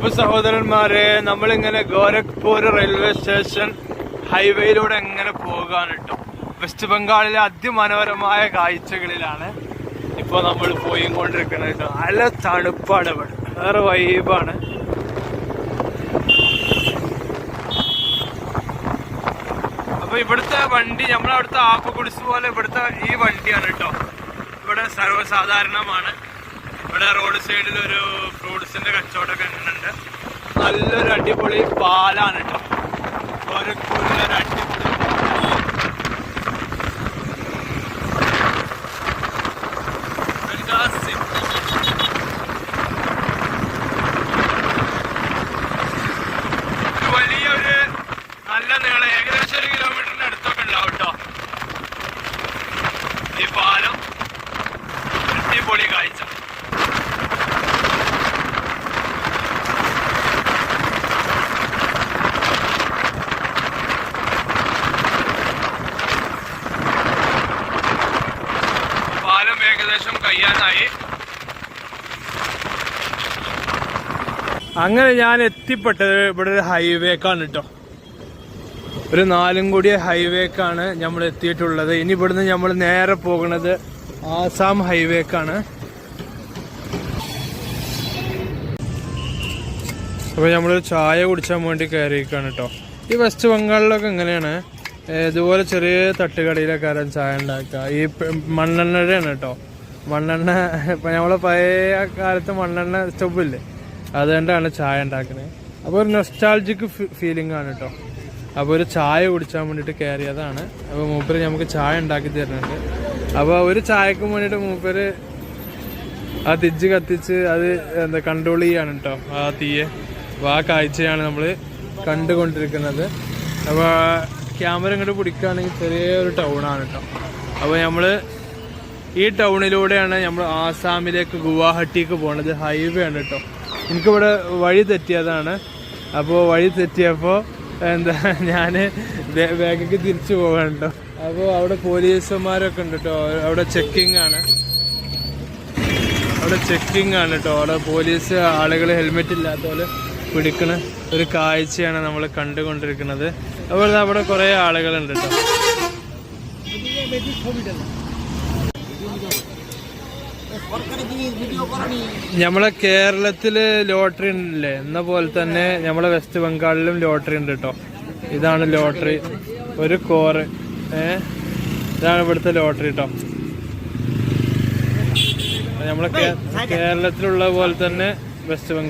അപ്പൊ സഹോദരന്മാരെ നമ്മളിങ്ങനെ ഗോരഖ്പൂർ റെയിൽവേ സ്റ്റേഷൻ ഹൈവേയിലൂടെ എങ്ങനെ പോകാൻ കേട്ടോ. വെസ്റ്റ് ബംഗാളിലെ അതിമനോഹരമായ കാഴ്ചകളിലാണ് ഇപ്പൊ നമ്മൾ പോയി കൊണ്ടിരിക്കുന്നത് നല്ല തണുപ്പാണ് ഇവിടെ. വേറെ വൈബാണ്. അപ്പൊ ഇവിടുത്തെ വണ്ടി നമ്മളവിടുത്തെ ആപ്പ് കുടിസ് പോലെ ഇവിടുത്തെ ഈ വണ്ടിയാണ് കേട്ടോ. ഇവിടെ സർവസാധാരണമാണ്. ഇവിടെ റോഡ് സൈഡിൽ ഒരു ഫ്രൂട്ട്സിന്റെ കച്ചവടമൊക്കെ ഉണ്ട്. നല്ലൊരു അടിപൊളി പാലാണ് കേട്ടോ ഗോരഖ്പൂരിലെ ഒരു അടിപൊളി Fantastic. ഒരു വലിയൊരു നല്ല നീളം ഏകദേശം ഒരു കിലോമീറ്ററിന് അടുത്തൊക്കെ ഉണ്ടാവും കേട്ടോ ഈ പാലം അടിപൊളി കാഴ്ച പാലം കഴിയാനായി അങ്ങനെ ഞാൻ എത്തിപ്പെട്ടത് ഇവിടെ ഒരു ഹൈവേക്കാണ് കേട്ടോ ഒരു നാലും കൂടിയ ഹൈവേക്കാണ് നമ്മൾ എത്തിയിട്ടുള്ളത്. ഇനി ഇവിടുന്ന് നമ്മൾ നേരെ പോകുന്നത് ആസാം ഹൈവേക്കാണ് അപ്പൊ നമ്മൾ ചായ കുടിച്ചാൻ വേണ്ടി കയറിയിരിക്കുകയാണ് കേട്ടോ ഈ വെസ്റ്റ് ബംഗാളിലൊക്കെ എങ്ങനെയാണ്? ഇതുപോലെ ചെറിയ തട്ടുകടയിലൊക്കെ ചായ ഉണ്ടാക്കുക? ഈ മണ്ണെണ്ണയാണ് കേട്ടോ മണ്ണെണ്ണ ഇപ്പൊ നമ്മളെ പഴയ കാലത്ത് മണ്ണെണ്ണ സ്റ്റൗബില്ലേ അതുകൊണ്ടാണ് ചായ ഉണ്ടാക്കുന്നത് അപ്പോൾ ഒരു നൊസ്റ്റാൾജിക് ഫീലിംഗ് ആണ് കേട്ടോ അപ്പോൾ ഒരു ചായ കുടിച്ചാൻ വേണ്ടിയിട്ട് കയറിയതാണ് അപ്പോൾ മൂപ്പര് നമുക്ക് ചായ ഉണ്ടാക്കി തരുന്നുണ്ട്. അപ്പോൾ ഒരു ചായക്ക് വേണ്ടിയിട്ട് മൂപ്പര് ആ തിജ്ജ് കത്തിച്ച് അത് എന്താ കൺട്രോൾ ചെയ്യാണ് കേട്ടോ ആ തീയെ. അപ്പോൾ ആ കാഴ്ചയാണ് നമ്മൾ കണ്ടുകൊണ്ടിരിക്കുന്നത്. അപ്പോൾ ക്യാമറ ഇങ്ങോട്ട് പിടിക്കുകയാണെങ്കിൽ ചെറിയൊരു ആണ് കേട്ടോ അപ്പോൾ നമ്മൾ ഈ ടൗണിലൂടെയാണ് നമ്മൾ ആസാമിലേക്ക് ഗുവാഹട്ടിക്ക് പോണത്. ഹൈവേ ആണ് കേട്ടോ എനിക്കിവിടെ വഴി തെറ്റിയതാണ്. അപ്പോൾ വഴി തെറ്റിയപ്പോൾ എന്താ ഞാൻ ബാഗിക്ക് തിരിച്ചു പോകാൻ കേട്ടോ അപ്പോൾ അവിടെ പോലീസുമാരൊക്കെ ഉണ്ട് കേട്ടോ അവിടെ ചെക്കിംഗ് ആണ്. അവിടെ ചെക്കിംഗ് ആണ് കേട്ടോ അവിടെ പോലീസ് ആളുകൾ ഹെൽമെറ്റ് ഇല്ലാത്ത പോലെ പിടിക്കണ ഒരു കാഴ്ചയാണ് നമ്മൾ കണ്ടുകൊണ്ടിരിക്കുന്നത്. അതുപോലെ അവിടെ കുറേ ആളുകളുണ്ട് കേട്ടോ നമ്മളെ കേരളത്തിൽ ലോട്ടറി ഉണ്ടല്ലേ? എന്ന പോലെ തന്നെ നമ്മളെ വെസ്റ്റ് ബംഗാളിലും ലോട്ടറി ഉണ്ട് കേട്ടോ ഇതാണ് ലോട്ടറി. ഒരു കോറ് ഏ? ഇതാണ് ഇവിടുത്തെ ലോട്ടറി കേട്ടോ നമ്മളെ കേരളത്തിലുള്ള പോലെ തന്നെ വെസ്റ്റ് ബംഗാൾ